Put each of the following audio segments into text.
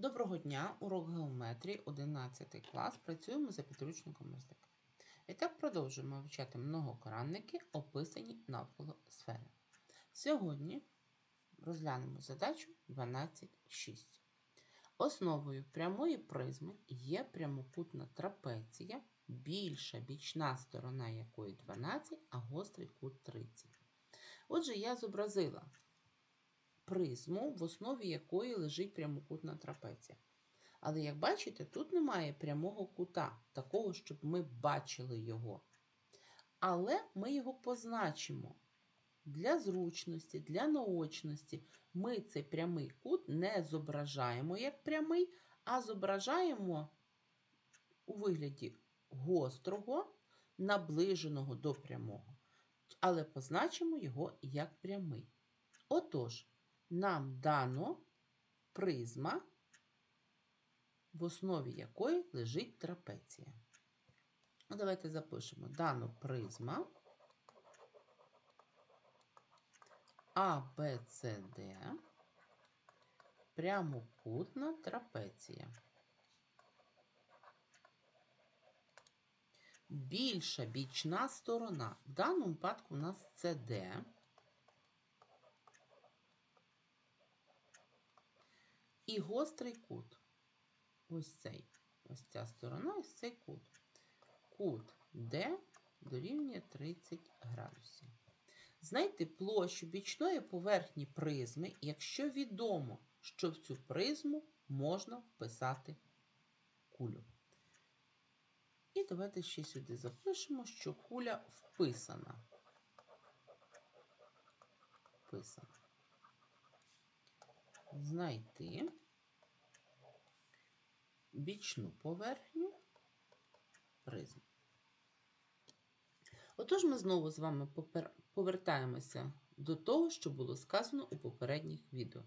Доброго дня! Урок геометрії, 11 клас. Працюємо за підручником МСДК. І так продовжуємо вивчати многокранники, описані навколо сфери. Сьогодні розглянемо задачу 12.6. Основою прямої призми є прямокутна трапеція, більша бічна сторона якої 12, а гострий кут 30. Отже, я зобразила призму, в основі якої лежить прямокутна трапеція. Але, як бачите, тут немає прямого кута, такого, щоб ми бачили його. Але ми його позначимо. Для зручності, для наочності ми цей прямий кут не зображаємо як прямий, а зображаємо у вигляді гострого, наближеного до прямого. Але позначимо його як прямий. Отож, нам дано призма, в основі якої лежить трапеція. Ну, Давайте запишемо дану призма ABCD, прямокутна трапеція. Більша бічна сторона. В даному випадку у нас це. І гострий кут. Ось цей. Ось ця сторона, ось цей кут. Кут D дорівнює 30 градусів. Знайти площу бічної поверхні призми, якщо відомо, що в цю призму можна вписати кулю. І давайте ще сюди запишемо, що куля вписана. Вписана. Знайти бічну поверхню призми. Отож, ми знову з вами повертаємося до того, що було сказано у попередніх відео.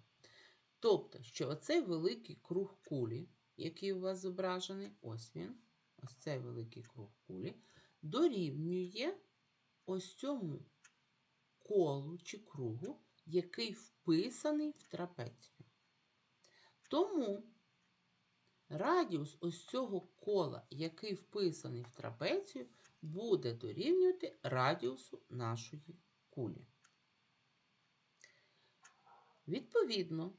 Тобто, що оцей великий круг кулі, який у вас зображений, ось він, ось цей великий круг кулі, дорівнює ось цьому колу чи кругу, який вписаний в трапецію. Тому радіус ось цього кола, який вписаний в трапецію, буде дорівнювати радіусу нашої кулі. Відповідно,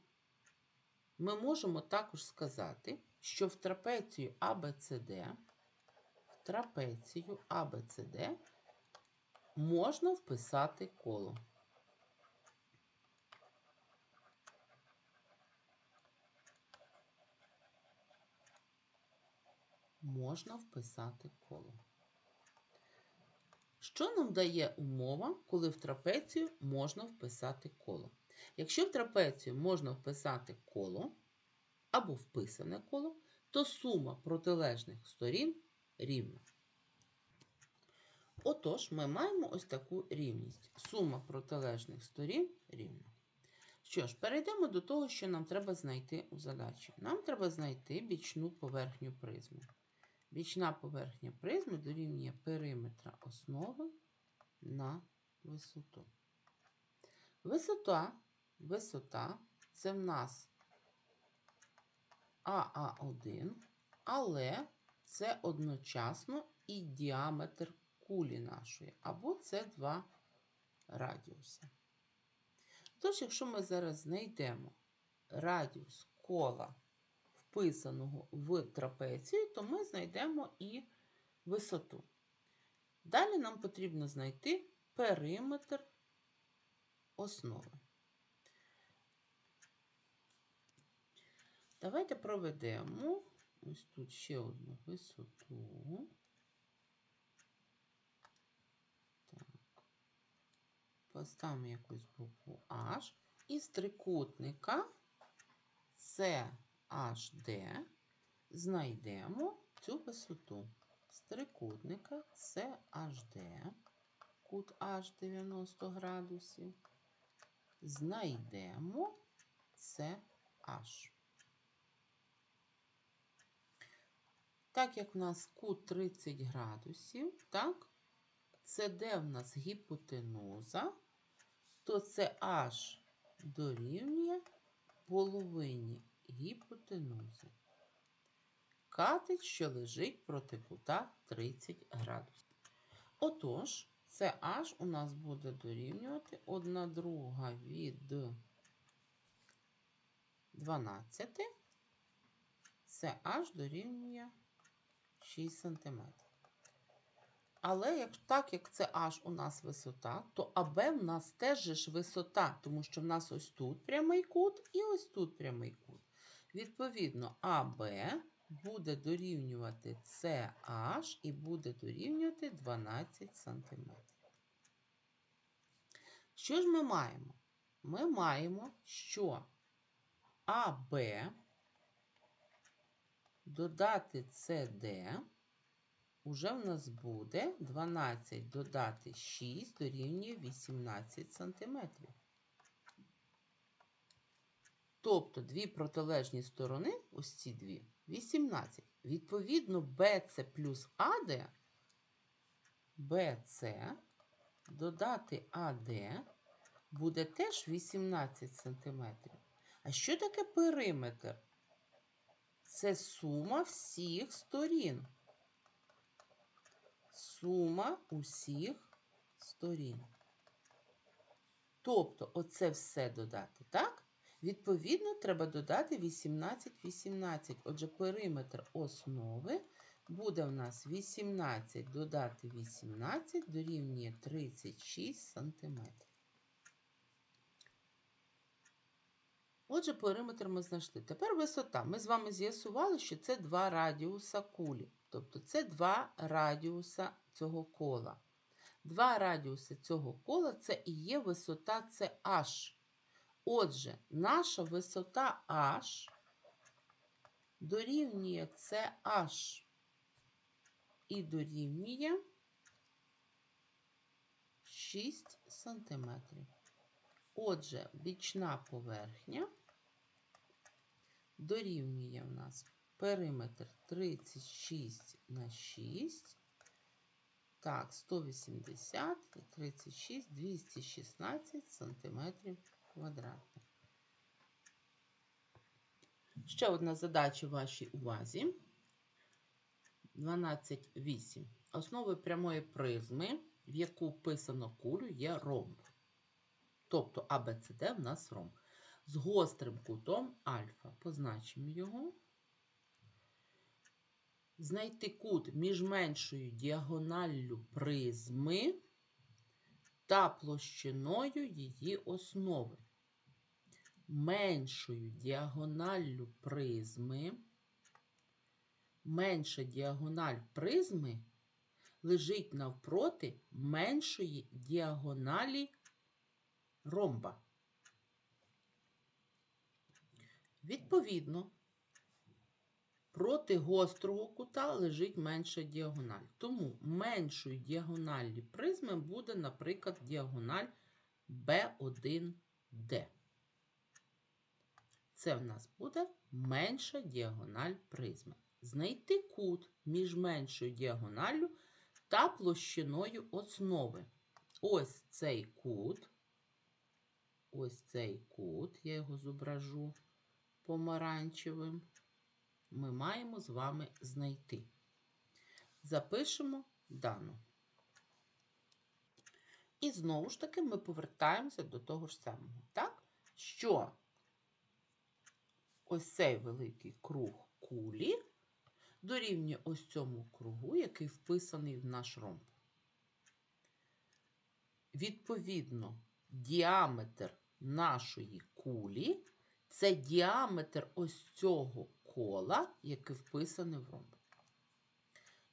ми можемо також сказати, що в трапецію ABCD, в трапецію ABCD можна вписати коло. Можна вписати коло. Що нам дає умова, коли в трапецію можна вписати коло? Якщо в трапецію можна вписати коло або вписане коло, то сума протилежних сторін рівна. Отож, ми маємо ось таку рівність. Сума протилежних сторін рівна. Що ж, перейдемо до того, що нам треба знайти у задачі. Нам треба знайти бічну поверхню призми. Бічна поверхня призми дорівнює периметра основи на висоту. Висота, висота це в нас АА1, але це одночасно і діаметр кулі нашої, або це два радіуси. Тож, якщо ми зараз знайдемо радіус кола, вписаного в трапецію, то ми знайдемо і висоту. Далі нам потрібно знайти периметр основи. Давайте проведемо ось тут ще одну висоту. Так. Поставимо якусь букву H. Із трикутника CHD знайдемо цю висоту. З трикутника CHD, кут H 90 градусів, знайдемо CH. Так як в нас кут 30 градусів, так, це де в нас гіпотенуза, то це дорівнює половині гіпотенузи. Катет, що лежить проти кута 30 градусів. Отож, це h у нас буде дорівнювати 1 друга від 12. Це h дорівнює 6 см. Але як, так як це h у нас висота, то АБ в нас теж ж висота, тому що в нас ось тут прямий кут і ось тут прямий кут. Відповідно, АБ буде дорівнювати CH і буде дорівнювати 12 см. Що ж ми маємо? Ми маємо, що АБ додати CD уже в нас буде 12 додати 6 дорівнює 18 см. Тобто дві протилежні сторони, ось ці дві, 18. Відповідно, BC плюс AD, BC додати AD буде теж 18 см. А що таке периметр? Це сума всіх сторін. Сума усіх сторін. Тобто, оце все додати, так? Відповідно, треба додати 18, 18. Отже, периметр основи буде в нас 18 додати 18 дорівнює 36 см. Отже, периметр ми знайшли. Тепер висота. Ми з вами з'ясували, що це два радіуса кулі. Тобто це два радіуса цього кола. Два радіуси цього кола це і є висота CH. Отже, наша висота H дорівнює CH і дорівнює 6 см. Отже, бічна поверхня дорівнює в нас периметр 36 на 6. Так, 180 і 36, 216 сантиметрів квадратних. Ще одна задача в вашій увазі. 12.8. Основою прямої призми, в яку вписано кулю, є ромб. Тобто ABCD в нас ромб. З гострим кутом альфа. Позначимо його. Знайти кут між меншою діагоналлю призми та площиною її основи. Меншою діагоналлю призми. Менша діагональ призми лежить навпроти меншої діагоналі ромба. Відповідно, проти гострого кута лежить менша діагональ. Тому меншою діагоналлю призми буде, наприклад, діагональ B1D. Це в нас буде менша діагональ призми. Знайти кут між меншою діагоналлю та площиною основи. Ось цей кут. Ось цей кут, я його зображу помаранчевим, ми маємо з вами знайти. Запишемо дану. І знову ж таки ми повертаємося до того ж самого, так? Що ось цей великий круг кулі дорівнює ось цьому кругу, який вписаний в наш ромб. Відповідно, діаметр нашої кулі це діаметр ось цього кола, яке вписане в ромб.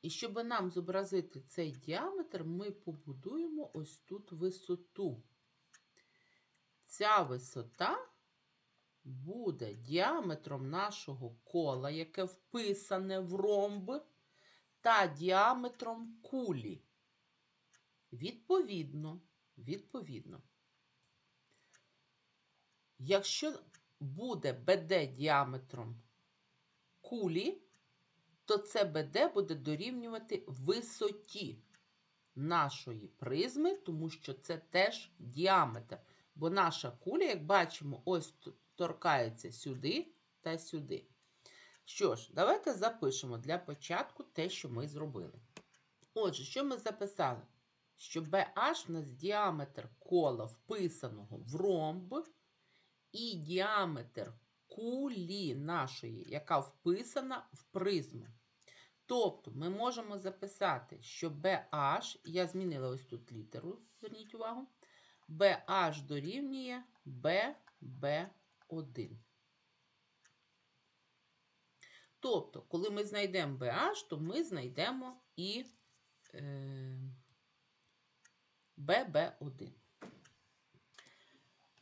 І щоб нам зобразити цей діаметр, ми побудуємо ось тут висоту. Ця висота буде діаметром нашого кола, яке вписане в ромб, та діаметром кулі. Відповідно, відповідно, якщо буде BD діаметром кулі, то це BD буде дорівнювати висоті нашої призми, тому що це теж діаметр. Бо наша куля, як бачимо, ось торкається сюди та сюди. Що ж, давайте запишемо для початку те, що ми зробили. Отже, що ми записали? Що BH у нас діаметр кола вписаного в ромб і діаметр кулі нашої, яка вписана в призму. Тобто ми можемо записати, що BH, я змінила ось тут літеру, зверніть увагу, BH дорівнює BB1. Тобто, коли ми знайдемо BH, то ми знайдемо і е, BB1.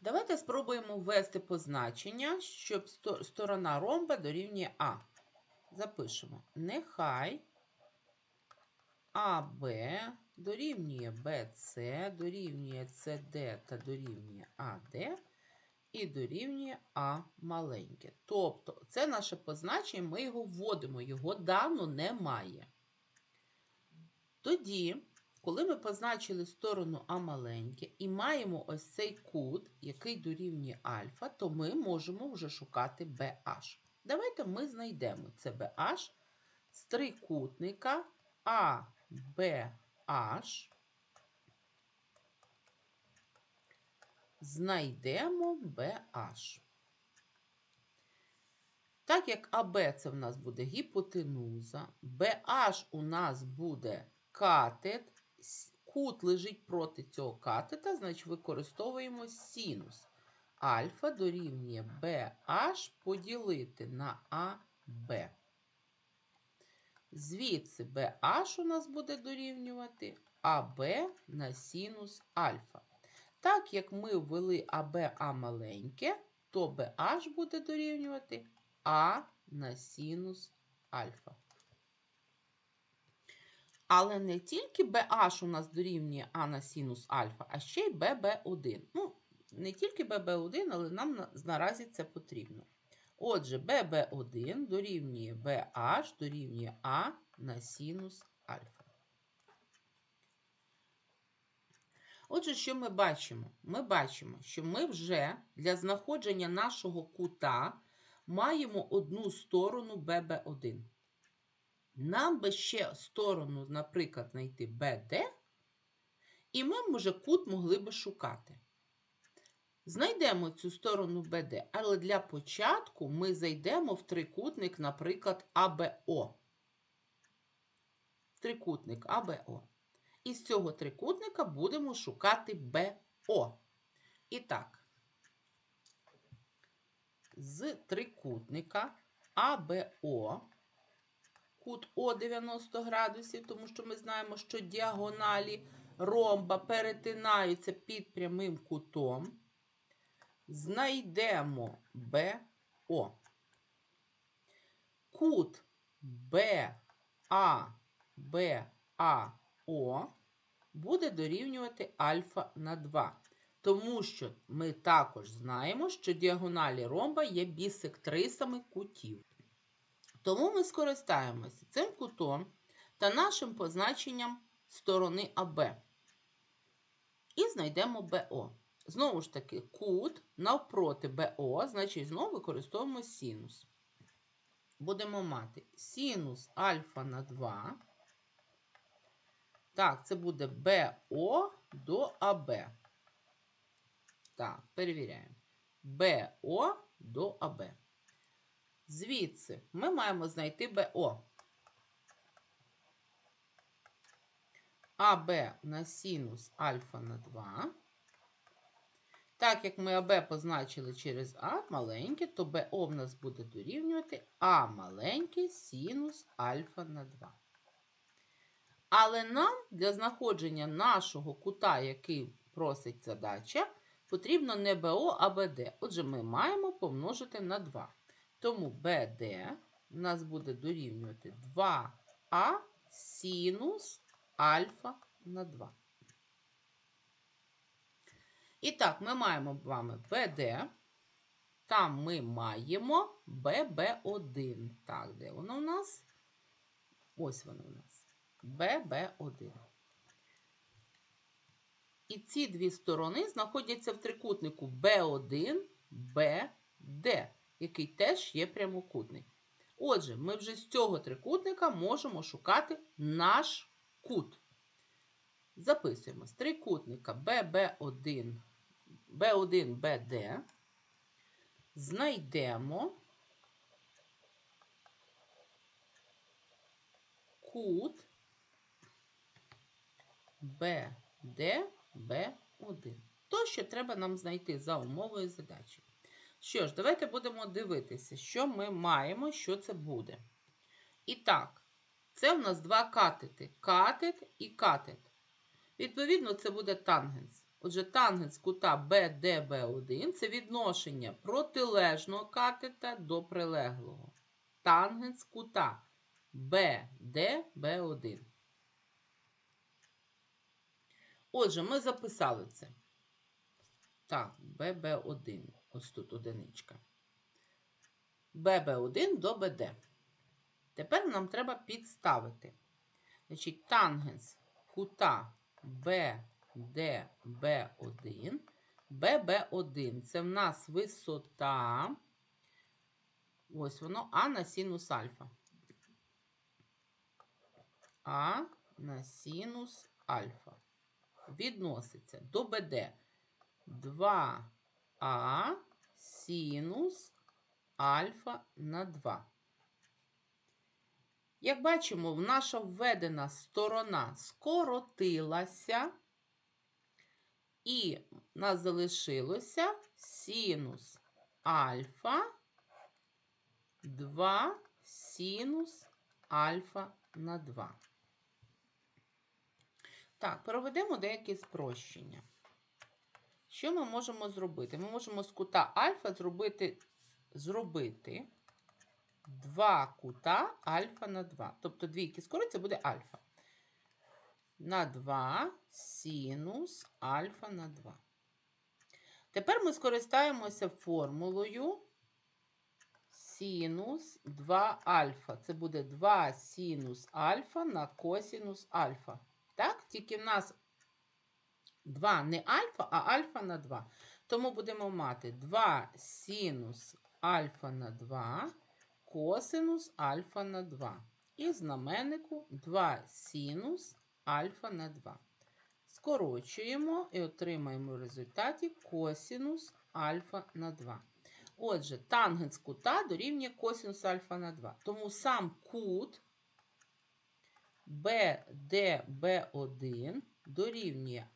Давайте спробуємо ввести позначення, щоб сторона ромба дорівнює А. Запишемо. Нехай АБ дорівнює БЦ, дорівнює СД та дорівнює АД і дорівнює А маленьке. Тобто, це наше позначення, ми його вводимо, його давно немає. Тоді, коли ми позначили сторону А маленьке і маємо ось цей кут, який дорівнює альфа, то ми можемо вже шукати BH. Давайте ми знайдемо це BH з трикутника ABH. Знайдемо BH. Так як АБ це в нас буде гіпотенуза, BH у нас буде катет, кут лежить проти цього катета, значить використовуємо синус. Альфа дорівнює BH поділити на AB. Звідси BH у нас буде дорівнювати АБ на синус альфа. Так як ми ввели АБ А маленьке, то BH буде дорівнювати А на синус альфа. Але не тільки BH у нас дорівнює А на синус альфа, а ще й BB1. Ну, не тільки BB1, але нам наразі це потрібно. Отже, BB1 дорівнює BH дорівнює А на синус альфа. Отже, що ми бачимо? Ми бачимо, що ми вже для знаходження нашого кута маємо одну сторону BB1. Нам би ще сторону, наприклад, знайти BD, і ми вже кут могли би шукати. Знайдемо цю сторону BD, але для початку ми зайдемо в трикутник, наприклад, АБО. Трикутник АБО. І з цього трикутника будемо шукати БО. І так, з трикутника АБО, кут О 90 градусів, тому що ми знаємо, що діагоналі ромба перетинаються під прямим кутом. Знайдемо БО. Кут БА, БАО буде дорівнювати альфа на 2. Тому що ми також знаємо, що діагоналі ромба є бісектрисами кутів. Тому ми скористаємося цим кутом та нашим позначенням сторони АБ. І знайдемо БО. Знову ж таки, кут навпроти БО, значить, знову використовуємо синус. Будемо мати синус альфа на 2. Так, це буде БО до АБ. Так, перевіряємо. БО до АБ. Звідси ми маємо знайти БО. АБ на синус альфа на 2. Так як ми АБ позначили через А маленьке, то БО в нас буде дорівнювати А маленьке синус альфа на 2. Але нам для знаходження нашого кута, який просить задача, потрібно не БО, а БД. Отже, ми маємо помножити на 2. Тому БД у нас буде дорівнювати 2А синус альфа на 2. І так, ми маємо з вами БД. Там ми маємо ББ1. Так, де воно у нас? Ось воно у нас. ББ1. І ці дві сторони знаходяться в трикутнику B1, BD, який теж є прямокутний. Отже, ми вже з цього трикутника можемо шукати наш кут. Записуємо з трикутника BB1, B1, BD. Знайдемо кут BD, B1. То, що треба нам знайти за умовою задачі. Що ж, давайте будемо дивитися, що ми маємо, що це буде. І так, це в нас два катети. Катет і катет. Відповідно, це буде тангенс. Отже, тангенс кута BDB1 це відношення протилежного катета до прилеглого. Тангенс кута BDB1. Отже, ми записали це. Так, ББ1. Ось тут одиничка. ББ1 до БД. Тепер нам треба підставити. Значить, тангенс кута BDB1. ББ1 це в нас висота. Ось воно А на синус альфа. А на синус альфа. Відноситься до БД 2А синус альфа на 2. Як бачимо, наша введена сторона скоротилася, і нас залишилося синус альфа 2 синус альфа на 2. Так, проведемо деякі спрощення. Що ми можемо зробити? Ми можемо з кута альфа зробити, зробити 2 кута альфа на 2. Тобто двійки скориться буде альфа. На 2 синус альфа на 2. Тепер ми скористаємося формулою синус 2 альфа. Це буде 2 синус альфа на косинус альфа. Так? Тільки в нас 2 не альфа, а альфа на 2. Тому будемо мати 2 синус альфа на 2, косинус альфа на 2. І знаменнику 2 синус альфа на 2. Скорочуємо і отримаємо в результаті косинус альфа на 2. Отже, тангенс кута дорівнює косинус альфа на 2. Тому сам кут BDB1 дорівнює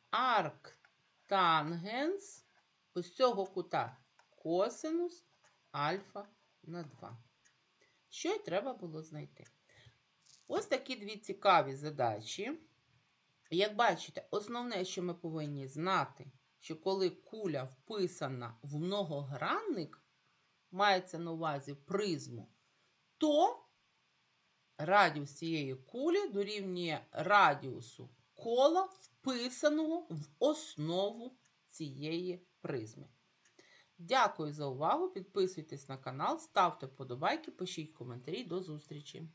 арктангенс ось цього кута косинус альфа на 2. Що й треба було знайти? Ось такі дві цікаві задачі. Як бачите, основне, що ми повинні знати, що коли куля вписана в многогранник, мається на увазі призму, то радіус цієї кулі дорівнює радіусу кола, вписаного в основу цієї призми. Дякую за увагу! Підписуйтесь на канал, ставте вподобайки, пишіть коментарі. До зустрічі!